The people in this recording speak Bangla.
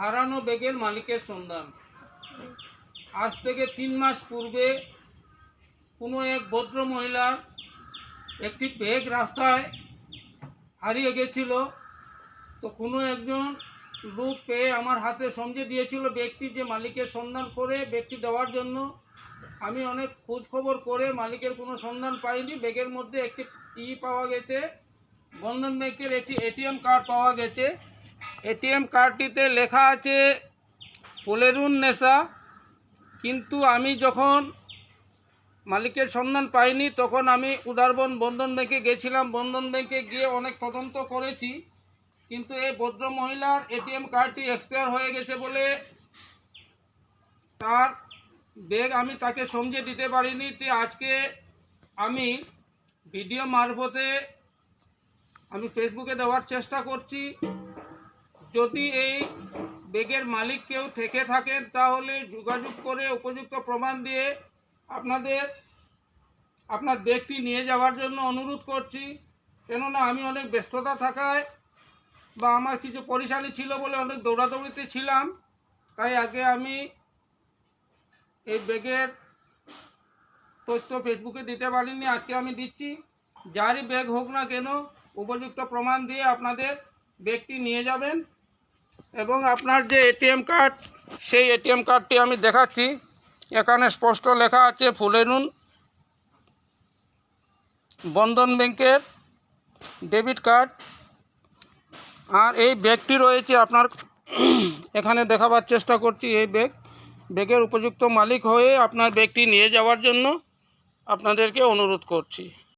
হারানো ব্যাগের মালিকের সন্ধান। আজ থেকে তিন মাস পূর্বে কোনো এক ভদ্র মহিলার একটি ব্যাগ রাস্তায় হারিয়ে গেছিল। তো কোনো একজন লোক পেয়ে আমার হাতে সমঝে দিয়েছিল ব্যক্তি যে মালিকের সন্ধান করে ব্যক্তি দেওয়ার জন্য। আমি অনেক খোঁজ খবর করে মালিকের কোনো সন্ধান পাইনি। ব্যাগের মধ্যে একটি ই পাওয়া গেছে, বন্ধন ব্যাংকের একটি এটিএম কার্ড পাওয়া গেছে। এটিএম কার্ডটিতে লেখা আছে পোলেরুন নেশা। কিন্তু আমি যখন মালিকের সন্ধান পাইনি, তখন আমি উদারবন বন্ধন ব্যাংকে গেছিলাম। বন্ধন ব্যাংকে গিয়ে অনেক তদন্ত করেছি, কিন্তু এই ভদ্র মহিলার এটিএম কার্ডটি এক্সপায়ার হয়ে গেছে বলে তার ব্যাগ আমি তাকে সমঝে দিতে পারিনি। তে আজকে আমি ভিডিও মারফতে আমি ফেসবুকে দেওয়ার চেষ্টা করছি। যদি এই ব্যাগের মালিক কেউ থেকে থাকেন, তাহলে যোগাযোগ করে উপযুক্ত প্রমাণ দিয়ে আপনাদের, আপনার ব্যাগটি নিয়ে যাওয়ার জন্য অনুরোধ করছি। কেননা আমি অনেক ব্যস্ততা থাকায় বা আমার কিছু পরিশানি ছিল বলে অনেক দৌড়াদৌড়িতে ছিলাম। তাই আগে আমি এই ব্যাগের তথ্য ফেসবুকে দিতে পারিনি, আজকে আমি দিচ্ছি। যারই ব্যাগ হোক না কেন, উপযুক্ত প্রমাণ দিয়ে আপনাদের ব্যাগটি নিয়ে যাবেন। এবং আপনার যে এটিএম কার্ড, সেই এটিএম কার্ডটি আমি দেখাচ্ছি। এখানে স্পষ্ট লেখা আছে ফুলেনুন বন্ধন ব্যাংকের ডেবিট কার্ড। আর এই ব্যাগটি রয়েছে আপনার, এখানে দেখাবার চেষ্টা করছি এই ব্যাগ। ব্যাগের উপযুক্ত মালিক হয়ে আপনার ব্যাগটি নিয়ে যাওয়ার জন্য আপনাদেরকে অনুরোধ করছি।